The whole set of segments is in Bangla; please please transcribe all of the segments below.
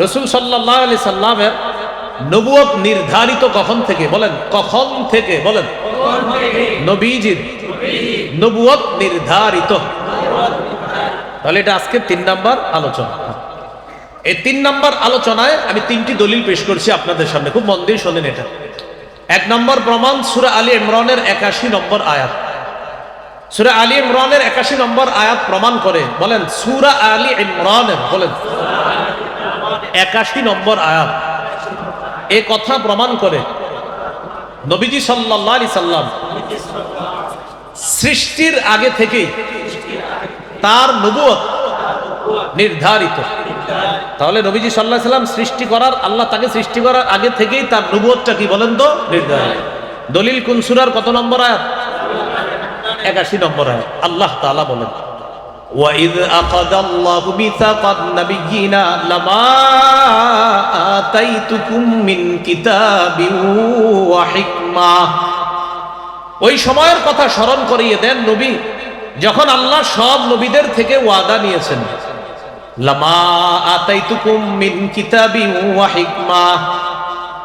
রসুল সাল্লাহ আলি সাল্লামের নবুয়ত নির্ধারিত কখন থেকে বলেন? কখন থেকে বলেন? নবীজির নবুয়ত নির্ধারিত। তাহলে এটা আজকে তিন নাম্বার আলোচনা। এই তিন নাম্বার আলোচনায় আমি তিনটি দলিল পেশ করছি আপনাদের সামনে। খুব মন দিয়ে শোনেন এটা। এক নম্বর প্রমাণ সুরা আলী ইমরানের একাশি নম্বর আয়াত। সুরা আলী ইমরানের একাশি নম্বর আয়াত প্রমাণ করে। বলেন, সুরা আলী ইমরানের, বলেন। একাশি নম্বর আয়াত। এ কথা প্রমাণ করে নবীজি সাল্লাহ সাল্লাম সৃষ্টির আগে থেকেই তার নবুয়ত নির্ধারিত। তাহলে নবীজি সাল্লাহ সাল্লাম সৃষ্টি করার, আল্লাহ তাকে সৃষ্টি করার আগে থেকেই তার নবুয়তটা কি বলেন তো? নির্ধারিত। দলিল কুনসুরার কত নম্বর আয়াত? একাশি নম্বর আয়াত। আল্লাহ তাআলা বলেন। وَإِذْ أَخَذَ اللَّهُ مِيثَاقَ النَّبِيِّينَ لَمَا آتَيْتُكُم مِّن كِتَابٍ وَحِكْمَةٍ ওই সময়ের কথা স্মরণ করিয়ে দেন নবী যখন আল্লাহ সব নবীদের থেকে ওয়াদা নিয়েছেন লামা আতাইতুকুম মিন কিতাবিন ওয়া হিকমা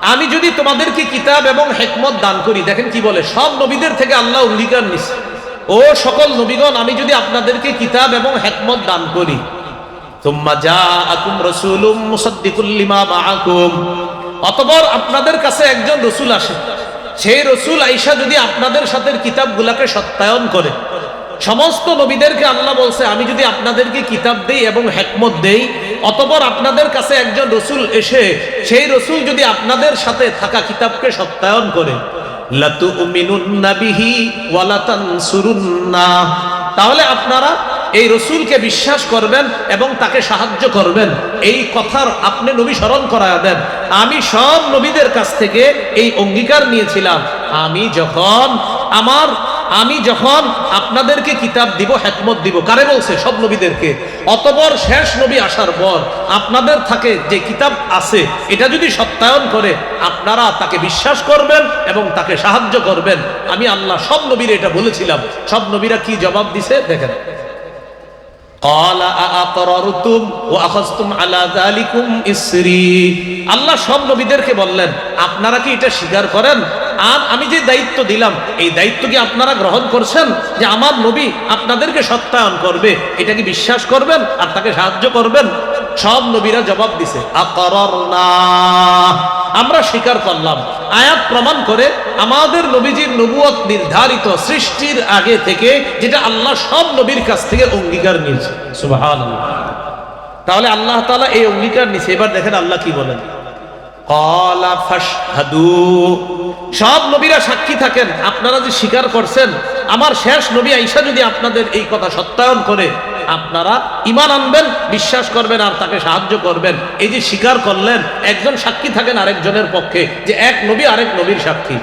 আমি যদি তোমাদেরকে কিতাব এবং হেকমত দান করি দেখেন কি বলে সব নবীদের থেকে আল্লাহ অঙ্গীকার নিছে ও সকল নবীগণ, আমি যদি আপনাদেরকে কিতাব এবং হেকমত দান করি। অতঃপর আপনাদের কাছে একজন রসুল আসে। সেই রসুল আইসা যদি আপনাদের সাথে কিতাবগুলাকে সত্যায়ন করে। সমস্ত নবীদেরকে আল্লাহ বলছে, আমি যদি আপনাদেরকে কিতাব দেই এবং হেকমত দেই, অতপর আপনাদের কাছে একজন রসুল এসে, সেই রসুল যদি আপনাদের সাথে থাকা কিতাবকে সত্যায়ন করে। তাহলে আপনারা এই রসুলকে বিশ্বাস করবেন এবং তাকে সাহায্য করবেন। এই কথার আপনি নবী স্মরণ করায় দেন। আমি সব নবীদের কাছ থেকে এই অঙ্গীকার নিয়েছিলাম। আমি যখন আমার আমি যখন আপনাদেরকে কিতাব দিব হেকমত দিব কারে বলছে? সব নবীদেরকে। অতপর শেষ নবী আসার পর আপনাদের থাকে যে কিতাব আছে এটা যদি সত্যায়ন করে আপনারা তাকে বিশ্বাস করবেন এবং তাকে সাহায্য করবেন। আমি আল্লাহ সব নবীরা এটা বলেছিলাম। সব নবীরা কি জবাব দিছে? দেখেন। আল্লাহ সব নবীদেরকে বললেন আপনারা কি এটা স্বীকার করেন? আর আমি যে দায়িত্ব দিলাম, এই দায়িত্ব কি আপনারা গ্রহণ করছেন? যে আমার নবী আপনাদেরকে সত্যায়ন করবে, এটা কি বিশ্বাস করবেন? আর তাকে সাহায্য করবেন? সব নবীরা জবাব দিছে আমরা স্বীকার করলাম। আয়াত প্রমাণ করে আমাদের নবীজির নবুয়ত নির্ধারিত সৃষ্টির আগে থেকে যেটা আল্লাহ সব নবীর কাছ থেকে অঙ্গীকার নিয়েছে। তাহলে আল্লাহ তাআলা এই অঙ্গীকার নিছে এবার দেখেন আল্লাহ কি বলেন। সব নবীরা সাক্ষী থাকেন, আপনারা যে স্বীকার করছেন, আমার শেষ নবী আইসা যদি আপনাদের এই কথা সত্যায়ন করে, আপনারা ইমান আনবেন, বিশ্বাস করবেন আর তাকে সাহায্য করবেন। এই যে স্বীকার করলেন, একজন সাক্ষী থাকেন আরেকজনের পক্ষে, যে এক নবী আরেক নবীর সাক্ষী।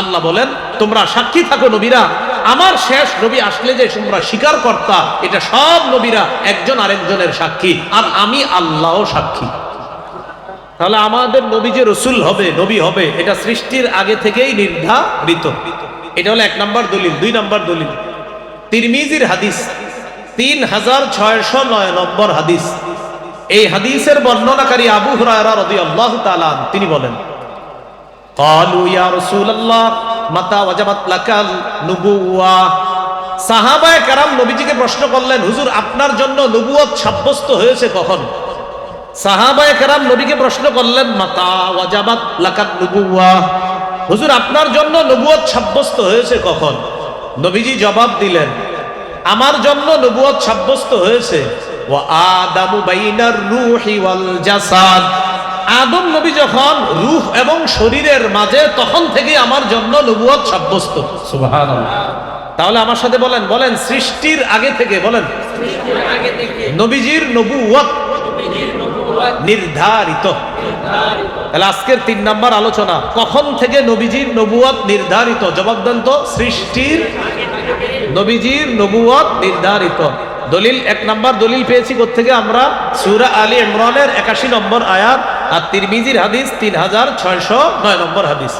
আল্লাহ বলেন, তোমরা সাক্ষী থাকো নবীরা আমার শেষ নবী আসলে যে তোমরা স্বীকার কর্তা এটা সব নবীরা একজন আরেকজনের সাক্ষী আর আমি আল্লাহ সাক্ষী। তাহলে আমাদের নবী যে রসুল হবে নবী হবে এটা সৃষ্টির আগে থেকেই নির্ধারিত। এটা হলো এক নম্বর দলিল দুই নম্বর দলিল। তিরমিজির হাদিস তিন হাজার ছয়শো নয় নম্বর হাদিস। এই হাদিসের বর্ণনাকারী আবু হুরায়রা রাদিয়াল্লাহু তাআলা আনহু, তিনি বলেন قالوا يا رسول الله متى وجبت لك النبوة সাহাবায়ে কেরাম নবীজিকে প্রশ্ন করলেন হুজুর আপনার জন্য নবুয়ত সাব্যস্ত হয়েছে কখন সাহাবায়ে কেরাম নবীকে প্রশ্ন করলেন মাতা ওয়াজাবাত লাকাত নবুওয়া হুজুর আপনার জন্য নবুয়ত সাব্যস্ত হয়েছে কখন নবীজি জবাব দিলেন আমার জন্য নবুয়ত সাব্যস্ত হয়েছে ওয়া আদামু বাইনার রূহি ওয়াল জাসাদ আদম নবী যখন রূহ এবং শরীরের মাঝে তখন থেকে আমার জন্য নবুয়ত সাব্যস্ত। তাহলে আমার সাথে বলেন বলেন সৃষ্টির আগে থেকে বলেন। নবীজির নবুয়ত নির্ধারিত। তাহলে আজকের তিন নাম্বার আলোচনা কখন থেকে নবীজির নবুয়ত নির্ধারিত? জবাব দেন তো সৃষ্টির নবীজির নবুয়ত নির্ধারিত। দলিল এক নাম্বার দলিল পেয়েছি থেকে আমরা? সুরা আলী ইমরানের একাশি নম্বর আয়াত। আর তিরমিজির হাদিস তিন হাজার ছয়শো নয় নম্বর হাদিস।